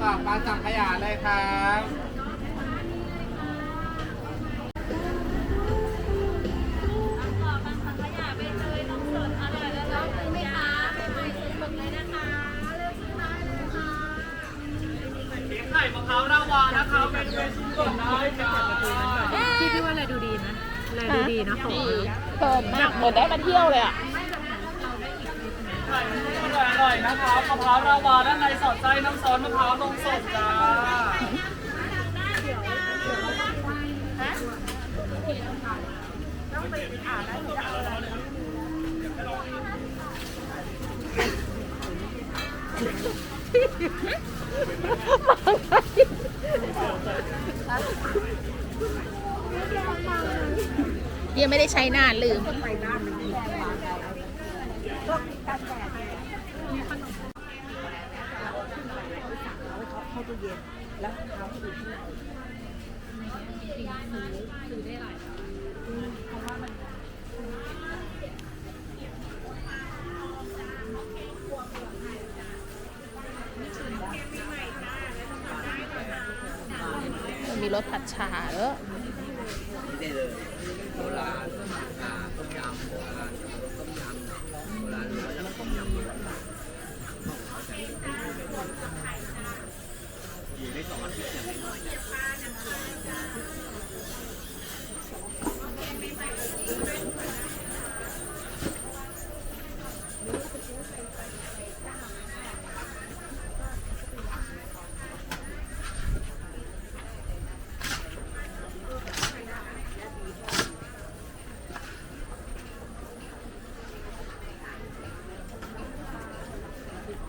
กรอกปลาสังขยาเลยครับไข่มะพร้าวราวานะคะเป็นเมนูก่อนได้จ้าพี่พี่ว่าอะไรดูดีนะอะไรดูดีนะของเพลินมากเหมือนได้มาเที่ยวเลยอะ นะคะมะพร้าวราวาด้านในสอดไส้น้ำซอสมะพร้าวนมสดจ้ายังไม่ได้ใช้นานลืมมัน ¿verdad? ถ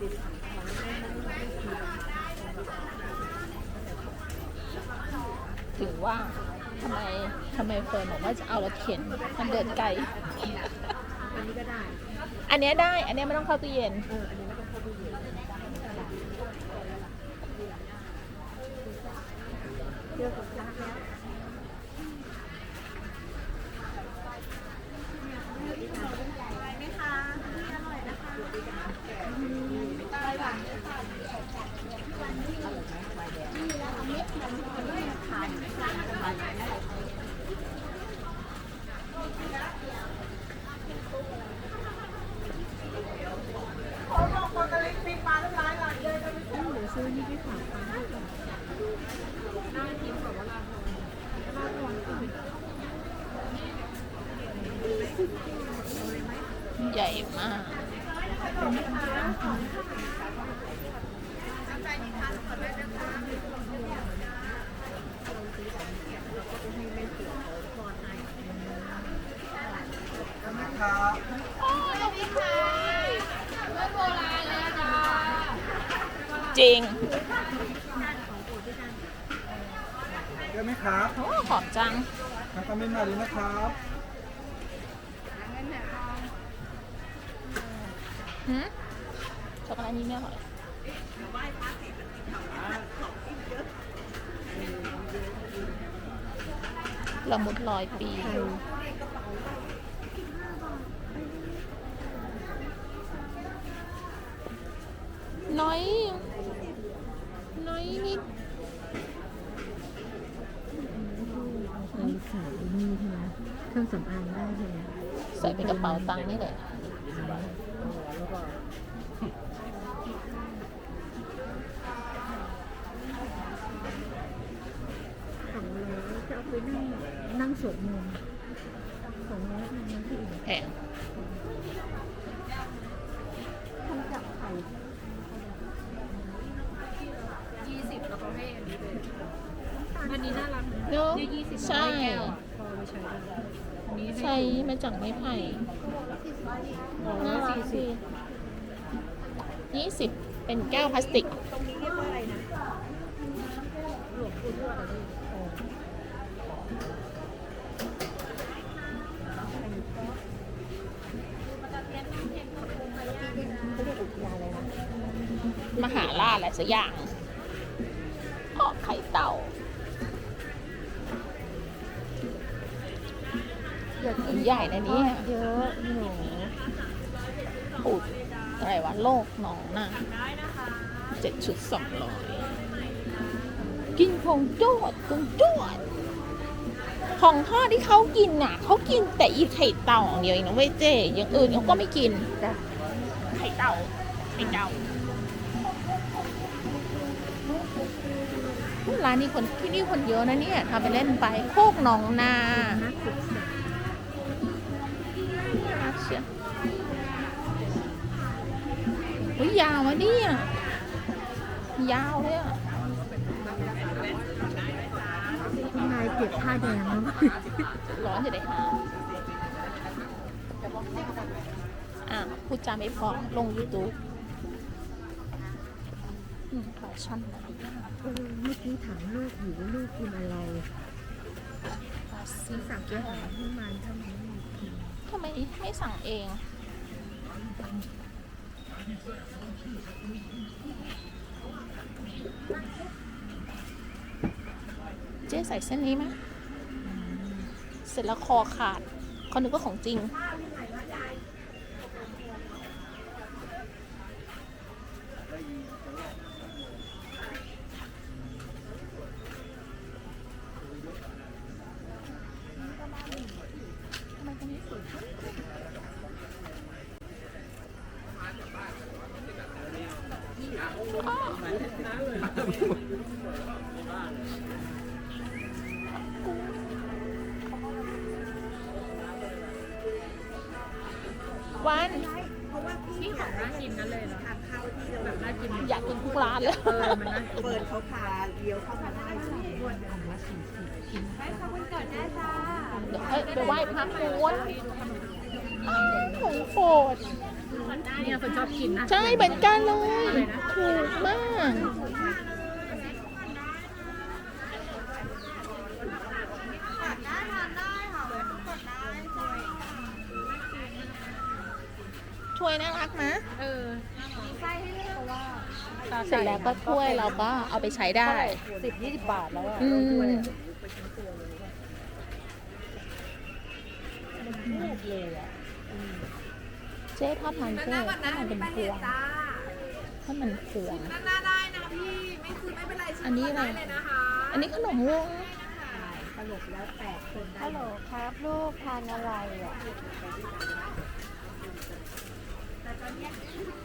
ึงว่าทำไมทำไมเฟิร์นบอกว่าจะเอารถเข็น มันเดินไกล อันนี้ก็ได้ อันนี้ได้ อันนี้ไม่ต้องเข้าตู้เย็น เอออันนี้ไม่ต้องเข้าตู้เย็นเลือกกับยากแล้ว ใหญ่มากจริงเยอะไหมครับ โอ้หอมจังทางคอมเมนต์มาเลยนะครับ หืมช็อกโกแลตนี่ไม่อร่อยละมุดลอยปีน้อย น้อยนิดมีใส่นี่ใช่ไหมเครื่องสำอางได้ใช่ไหมใส่เป็นกระเป๋าตังค์นี่แหละ แล้วก็สองร้อยจะเอาไปนั่งนั่งส วดมนต์สองร้อยทำงานที่อื่นแพงทำจากไข่อันนี้น่ารักนะเนอะเนี่ยยี่สิบใช่แก้วอะพอเอาไปใช้ได้อันนี้ให้ใช้มาจากไม้ไผ่น่ารักสิยี่สิบเป็นแก้วพลาสติก ตรงนี้เรียกว่าอะไรนะหลวงปู่ทวดอะไรเขาเรียกอุทยานอะไรนะ มหาราชอะไรสักอย่างเพาะไข่เต่า อยากกินใหญ่นะเนี่ย เยอะหนูปูดอะไรวะโลกหนองน่ะเจ็ดชุดสองร้อยกินของโจดของโจดของทอดที่เขากินน่ะเขากินแต่อีไข่เต่าอย่างเดียวเองนะเว้ยเจ๊อย่างอื่นเขาก็ไม่กินจ้ะไข่เต่าไข่เต่า ร้านนี้คนที่นี่คนเยอะนะเนี่ยทำไปเล่นไปโคกหนองนานักศึกษาน่ารักเชียวอุ้ยยาวอะเนี่ย ยาวเลยอะข้างในเก็บผ้าแดงแล้วร้อนจะได้หาอะพูดจาไม่เพอลง YouTube อื มแฟชั่นนะเออเมื่อกี้ถามลูกอยู่ว่าลูกกินอะไรฟาซี่สั่งอาหารให้มันทำไมไม่กินทำไมไม่สั่งเองเจ๊ใส่เส้นนี้ไหมเสร็จแล้วคอขาดเขานึกว่าของจริง วันนี่ของน่ากินนั่นเลยเหรอแบบน่ากินอยากกินทุกร้านเลยเออมันน่ากินเปิดเขาพาเลี้ยวเข้ามาได้ใช่เดี๋ยวเอ้ยไปไหว้พระม้วนของโปรดเนี่ยคนชอบกินนะ ใช่เหมือนกันเลย ถูกมาก ถ้วยน่ารักนะเออเสร็จแล้วก็ถ้วยเราก็เอาไปใช้ได้ สิบยี่สิบบาทแล้วอะอืมเจ๊ทอดมันเจ๊ทอดมันเป็นพวงทอดมันพวงน่าได้นะพี่ไม่คือไม่เป็นไรอันนี้อะไร เลยนะคะอันนี้ขนมวงตลกแล้วแปดคนได้ฮัลโหลครับ ลูกทานอะไรอะ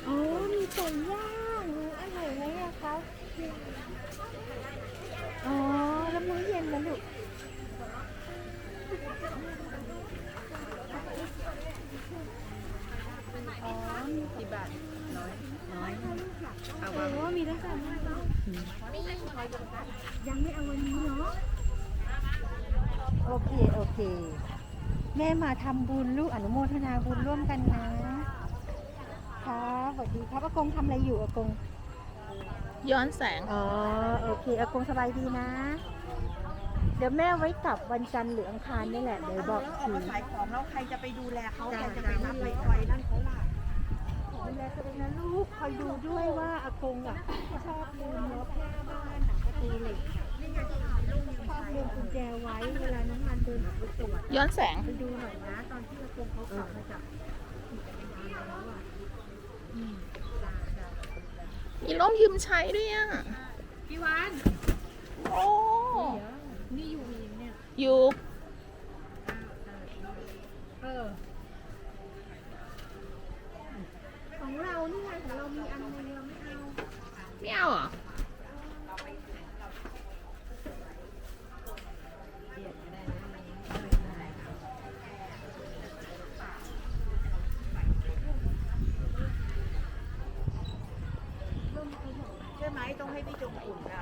โอ้มีไก่ย่างอร่อยไหมอะครับอ๋อ แล้วมื้อเย็นนะลูกอ๋อมีกี่บาทน้อยน้อยเอาว่ามีตั้งแต่เมื่อไหร่ยังไม่เอาวันนี้เนาะโอเค โอเค แม่มาทำบุญลูกอนุโมทนาบุญร่วมกันนะ ครับสวัสดีครับอากงทำอะไรอยู่อากง ย้อนแสง อ๋อ โอเคอากงสบายดีนะ เดี๋ยวแม่ไว้กลับวันจันทร์หรืออังคารนี่แหละ เดี๋ยวบอกแล้วออกที มาขายของแล้วใครจะไปดูแลเขาใครจะไปรับไปคอยนั่นเขาล่ะ ดูแลตัวเองนะลูกคอยดูด้วยว่าอากงอะชอบลืมล็อกหน้าบ้านหนังประตูเหล็กอะชอบลืมกุญแจไว้เวลาน้องมันเดินออกไปตรวจย้อนแสง ไปดูหน่อยนะ ตอนที่อากงเขากลับมาจาก ร่มยืมใช้ด้วยอะพี่วานโอ้นี่อยู่มีเนี่ยอยู่เออของเรานี่ไงของเรามีอันนึงเราไม่เอาไม่เอาอะ ให้พี่จงอุ่นอ่ะ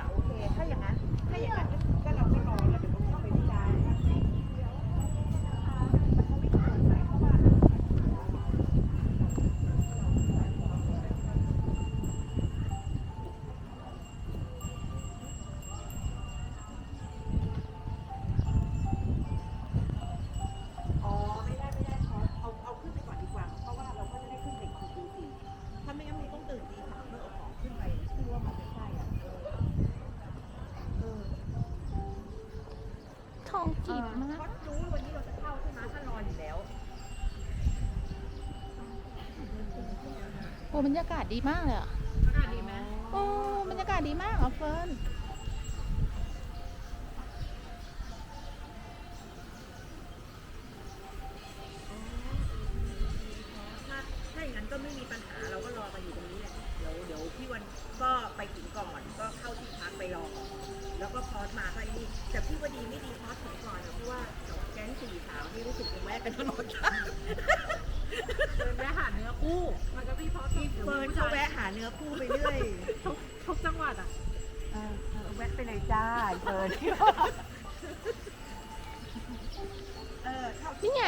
บรรยากาศดีมากเลยอะอากาศดีไหมโอ้บรรยากาศดีมากอะเฟิร์น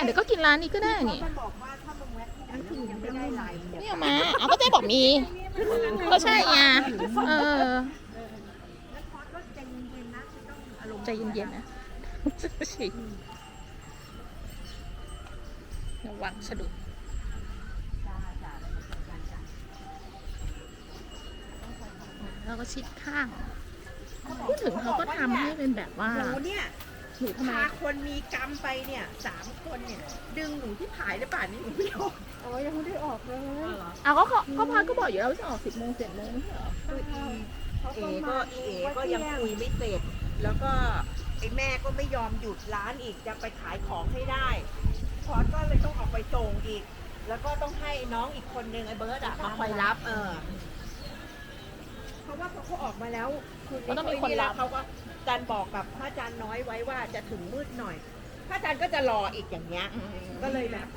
เดี๋ยวก็กินร้านนี้ก็ได้นี่มันบอกว่าถ้ามึงแวะที่ไหนแล้วมึงยังไม่ได้ไลน์เนี่ยนี่เอามาเอาก็เจ๊บอกมีก็ใช่ไงเออแล้วพอสก็ใจเย็นๆนะไม่ต้องอารมณ์ใจเย็นๆนะระวังสะดุดจ้าจ้าจ้าจ้าแล้วก็ชิดข้าง พูดถึงเขาก็ทำให้เป็นแบบว่าหนูเนี่ย หนูทำไมพาคนมีกรรมไปเนี่ยสามคนเนี่ย ดึงหนูที่ผายได้ป่านนี้หนูไม่ออกโอ้ยยังไม่ได้ออกเลยเอาก็เขาก็พาก็บอกอยู่แล้วว่าจะออกสิบโมงเจ็ดโมงไม่ใช่เหรอเขาเอก็ก็มาเอก็ยังคุยไม่เสร็จ แล้วก็ไอ้แม่ก็ไม่ยอมหยุดร้านอีกจะไปขายของให้ได้พอสก็เลยต้องออกไปส่งอีก แล้วก็ต้องให้น้องอีกคนนึงไอ้เบิร์ดอะมาคอยรับ เออ เพราะว่าพอเขาออกมาแล้วคือก็ต้องมีคนรับเขาก็ กาจารย์บอกกับพระอาจารย์น้อยไว้ว่าจะถึงมืดหน่อย พระอาจารย์ก็จะรออีกอย่างเงี้ย ก็เลยแบบ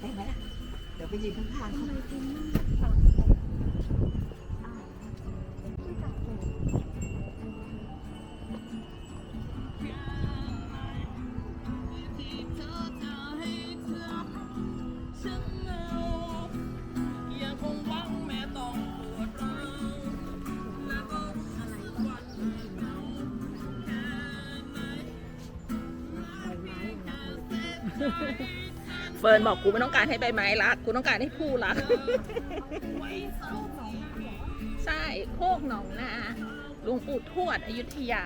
ได้ไหมล่ะ เดี๋ยวไปยืนข้างๆเขา เฟิร์นบอกกูไม่ต้องการให้ใบไม้รักกูต้องการให้ผู้รัก ใช่โคกหนองนาหลวงปู่ทวดอยุธยา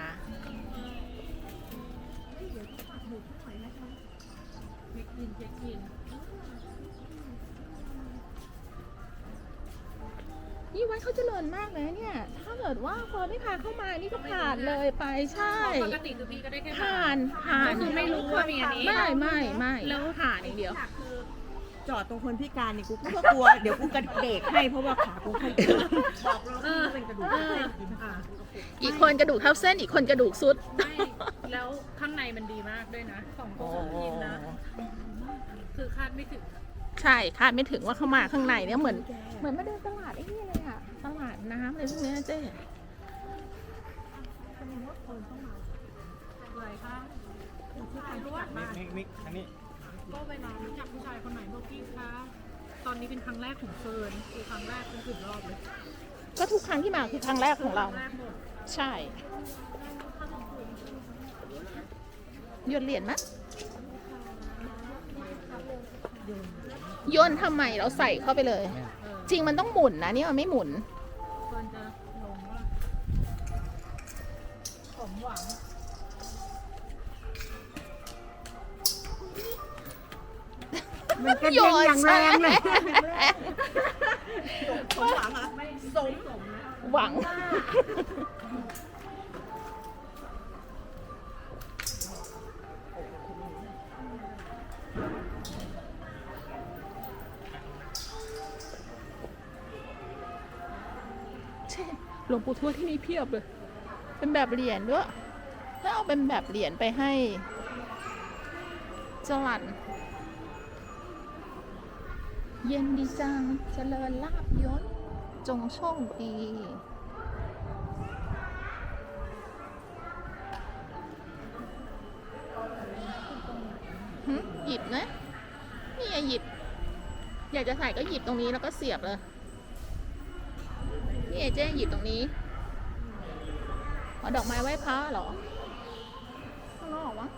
เช็คอินเช็คอิน นี่วัดเขาเจริญมากเลยเนี่ย ถ้าเกิดว่าพอไม่พาเข้ามานี่ก็ผ่านเลยไปใช่ปกติคือพี่ก็ได้แค่ผ่านผ่านก็คือไม่รู้ว่ามีอันนี้ไม่ไม่ไม่แล้วผ่านอย่างเดียวคือจอดตรงคนพิการเนี่ยกูก็กลัว เดี๋ยวกูกระเดกให้เพราะว่าขากูค่อยบอกเราเออเป็นกระดูกเอออะอีกคนกระดูกเท่าเส้นอีกคนกระดูกสุดไม่แล้วข้างในมันดีมากด้วยนะของโกสกินนะคือคาดไม่ถึง ใช่คาดไม่ถึงว่าเข้ามาข้างในเนี่ยเหมือน เหมือนมาเดินตลาด น้ำอะไรพวกเนี้ยเจ๊หลายครั้งถ่ายรูปมิกมิกอันนี้ ก็เวลารู้จักผู้ชายคนไหนบอกพี่คะ ตอนนี้เป็นครั้งแรกของเฟิร์นคือครั้งแรกเป็นสุดรอบเลย ก็ทุกครั้งที่มาคือครั้งแรกของเราครั้งแรกหมดใช่ โยนเหรียญไหมโยนทำไมเราใส่เข้าไปเลยเออจริงมันต้องหมุนนะ นี่มันไม่หมุน กระเด็นอย่างแรงเลย สมหวังเหรอะไม่สมหวังเช่หลวงปู่ทวดที่นี่เพียบเลย เป็นแบบเหรียญด้วย แล้วเอาเป็นแบบเหรียญไปให้จรัน เย็นดีจังเจริญลาบยศจงโชคดีหึหยิบนะนี่ไงหยิบ อยากจะใส่ก็หยิบตรงนี้แล้วก็เสียบเลยนี่ไงเจ๊หยิบตรงนี้เอาดอกไม้ไว้พระเหรอข้างนอกวะ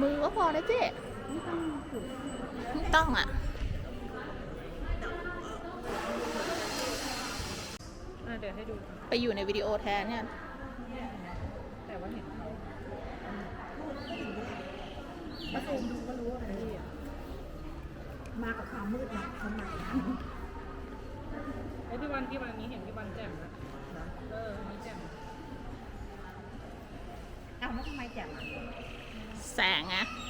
มือก็พอแล้วเจ๊ไม่ต้องอะ ยวให้ดู ไปอยู่ในวิดีโอแทนเนี่ยแต่ว่าเห็นเขามาซูมดูก็รู้ว่าเป็นพี่อะมากับความมืดนะทำไมไอ้พี่วันพี่วันนี้เห็นพี่วันแจ่มนะเอออันนี้แจ่มอ้าวแล้วทำไมแจ่มอะแสงอะอ๋อก็